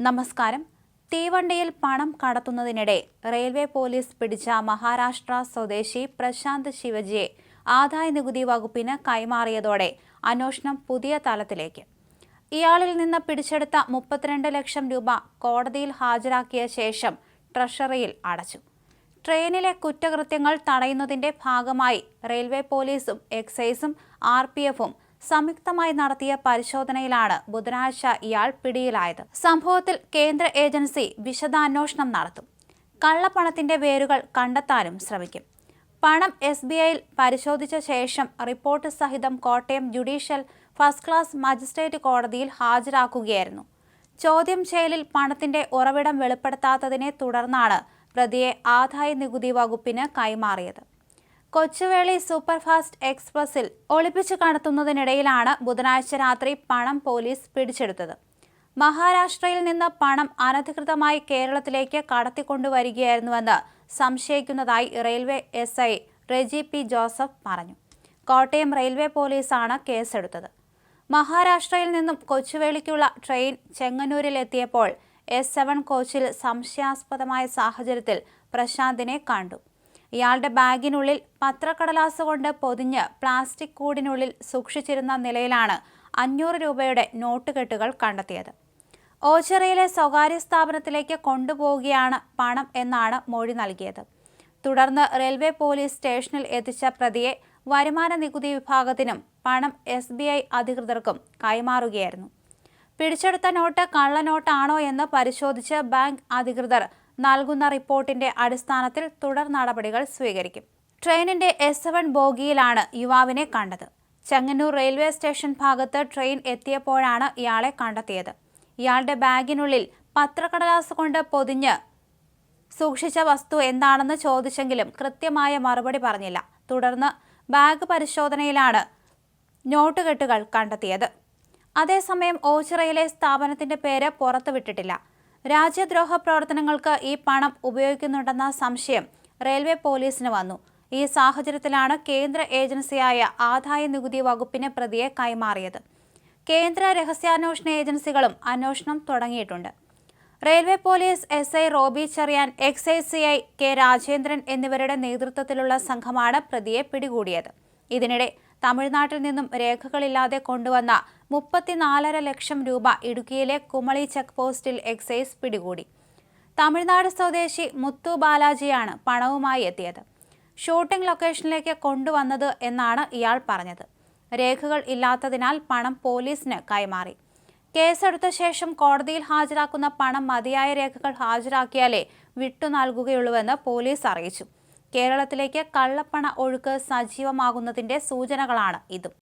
നമസ്കാരം. തീവണ്ടിയിൽ പണം കടത്തുന്നതിനിടെ റെയിൽവേ പോലീസ് പിടിച്ച മഹാരാഷ്ട്ര സ്വദേശി പ്രശാന്ത് ശിവജിയെ ആദായ നികുതി വകുപ്പിന് കൈമാറിയതോടെ അന്വേഷണം പുതിയ തലത്തിലേക്ക്. ഇയാളിൽ നിന്ന് പിടിച്ചെടുത്ത മുപ്പത്തിരണ്ട് ലക്ഷം രൂപ കോടതിയിൽ ഹാജരാക്കിയ ശേഷം ട്രഷറിയിൽ അടച്ചു. ട്രെയിനിലെ കുറ്റകൃത്യങ്ങൾ തടയുന്നതിന്റെ ഭാഗമായി റെയിൽവേ പോലീസും എക്സൈസും ആർ പി എഫും സംയുക്തമായി നടത്തിയ പരിശോധനയിലാണ് ബുധനാഴ്ച ഇയാൾ പിടിയിലായത്. സംഭവത്തിൽ കേന്ദ്ര ഏജൻസി വിശദാന്വേഷണം നടത്തും. കള്ളപ്പണത്തിന്റെ വേരുകൾ കണ്ടെത്താനും ശ്രമിക്കും. പണം എസ് ബി ഐയിൽ പരിശോധിച്ച ശേഷം റിപ്പോർട്ട് സഹിതം Kottayam judicial first class magistrate കോടതിയിൽ ഹാജരാക്കുകയായിരുന്നു. ചോദ്യം ചെയ്യലിൽ പണത്തിന്റെ ഉറവിടം വെളിപ്പെടുത്താത്തതിനെ തുടർന്നാണ് പ്രതിയെ ആദായ നികുതി വകുപ്പിന് കൈമാറിയത്. കൊച്ചുവേളി സൂപ്പർഫാസ്റ്റ് എക്സ്പ്രസിൽ ഒളിപ്പിച്ചു കടത്തുന്നതിനിടയിലാണ് ബുധനാഴ്ച രാത്രി പണം പോലീസ് പിടിച്ചെടുത്തത്. മഹാരാഷ്ട്രയിൽ നിന്ന് പണം അനധികൃതമായി കേരളത്തിലേക്ക് കടത്തിക്കൊണ്ടുവരികയായിരുന്നുവെന്ന് സംശയിക്കുന്നതായി railway S I Reji P Joseph പറഞ്ഞു. കോട്ടയം റെയിൽവേ പോലീസാണ് കേസെടുത്തത്. മഹാരാഷ്ട്രയിൽ നിന്നും കൊച്ചുവേളിക്കുള്ള ട്രെയിൻ ചെങ്ങന്നൂരിലെത്തിയപ്പോൾ എസ് സെവൻ കോച്ചിൽ സംശയാസ്പദമായ സാഹചര്യത്തിൽ പ്രശാന്തിനെ കണ്ടു. ഇയാളുടെ ബാഗിനുള്ളിൽ പത്രക്കടലാസ് കൊണ്ട് പൊതിഞ്ഞ് പ്ലാസ്റ്റിക് കൂടിനുള്ളിൽ സൂക്ഷിച്ചിരുന്ന നിലയിലാണ് അഞ്ഞൂറ് രൂപയുടെ നോട്ടുകെട്ടുകൾ കണ്ടെത്തിയത്. ഓച്ചിറയിലെ സ്വകാര്യ സ്ഥാപനത്തിലേക്ക് കൊണ്ടുപോവുകയാണ് പണം എന്നാണ് മൊഴി നൽകിയത്. തുടർന്ന് റെയിൽവേ പോലീസ് സ്റ്റേഷനിൽ എത്തിച്ച പ്രതിയെ വരുമാന നികുതി വിഭാഗത്തിനും പണം എസ് ബി ഐ അധികൃതർക്കും കൈമാറുകയായിരുന്നു. പിടിച്ചെടുത്ത നോട്ട് കള്ളനോട്ടാണോ എന്ന് പരിശോധിച്ച് ബാങ്ക് അധികൃതർ നൽകുന്ന റിപ്പോർട്ടിന്റെ അടിസ്ഥാനത്തിൽ തുടർ നടപടികൾ സ്വീകരിക്കും. ട്രെയിനിന്റെ എസ് സെവൻ ബോഗിയിലാണ് യുവാവിനെ കണ്ടത്. ചെങ്ങന്നൂർ റെയിൽവേ സ്റ്റേഷൻ ഭാഗത്ത് ട്രെയിൻ എത്തിയപ്പോഴാണ് ഇയാളെ കണ്ടെത്തിയത്. ഇയാളുടെ ബാഗിനുള്ളിൽ പത്രക്കടലാസ് കൊണ്ട് പൊതിഞ്ഞ് സൂക്ഷിച്ച വസ്തു എന്താണെന്ന് ചോദിച്ചെങ്കിലും കൃത്യമായ മറുപടി പറഞ്ഞില്ല. തുടർന്ന് ബാഗ് പരിശോധനയിലാണ് നോട്ടുകെട്ടുകൾ കണ്ടെത്തിയത്. അതേസമയം ഓച്ചിറയിലെ സ്ഥാപനത്തിന്റെ പേര് പുറത്തുവിട്ടിട്ടില്ല. രാജ്യദ്രോഹ പ്രവർത്തനങ്ങൾക്ക് ഈ പണം ഉപയോഗിക്കുന്നുണ്ടെന്ന സംശയം റെയിൽവേ പോലീസിന് വന്നു. ഈ സാഹചര്യത്തിലാണ് കേന്ദ്ര ഏജൻസിയായ ആദായ നികുതി വകുപ്പിന് പ്രതിയെ കൈമാറിയത്. കേന്ദ്ര രഹസ്യാന്വേഷണ ഏജൻസികളും അന്വേഷണം തുടങ്ങിയിട്ടുണ്ട്. Railway police S I Roby Cherian excise C I K Rajendran എന്നിവരുടെ നേതൃത്വത്തിലുള്ള സംഘമാണ് പ്രതിയെ പിടികൂടിയത്. ഇതിനിടെ തമിഴ്നാട്ടിൽ നിന്നും രേഖകളില്ലാതെ കൊണ്ടുവന്ന മുപ്പത്തിനാലര ലക്ഷം രൂപ ഇടുക്കിയിലെ കുമളി ചെക്ക് പോസ്റ്റിൽ എക്സൈസ് പിടികൂടി. തമിഴ്നാട് സ്വദേശി മുത്തു ബാലാജിയാണ് പണവുമായി എത്തിയത്. ഷൂട്ടിംഗ് ലൊക്കേഷനിലേക്ക് കൊണ്ടുവന്നത് എന്നാണ് ഇയാൾ പറഞ്ഞത്. രേഖകൾ ഇല്ലാത്തതിനാൽ പണം പോലീസിന് കൈമാറി. കേസെടുത്ത ശേഷം കോടതിയിൽ ഹാജരാക്കുന്ന പണം മതിയായ രേഖകൾ ഹാജരാക്കിയാലേ വിട്ടു നൽകുകയുള്ളൂവെന്ന് പോലീസ് അറിയിച്ചു. കേരളത്തിലേക്ക് കള്ളപ്പണ ഒഴുക്ക് സജീവമാകുന്നതിന്റെ സൂചനകളാണ് ഇതും.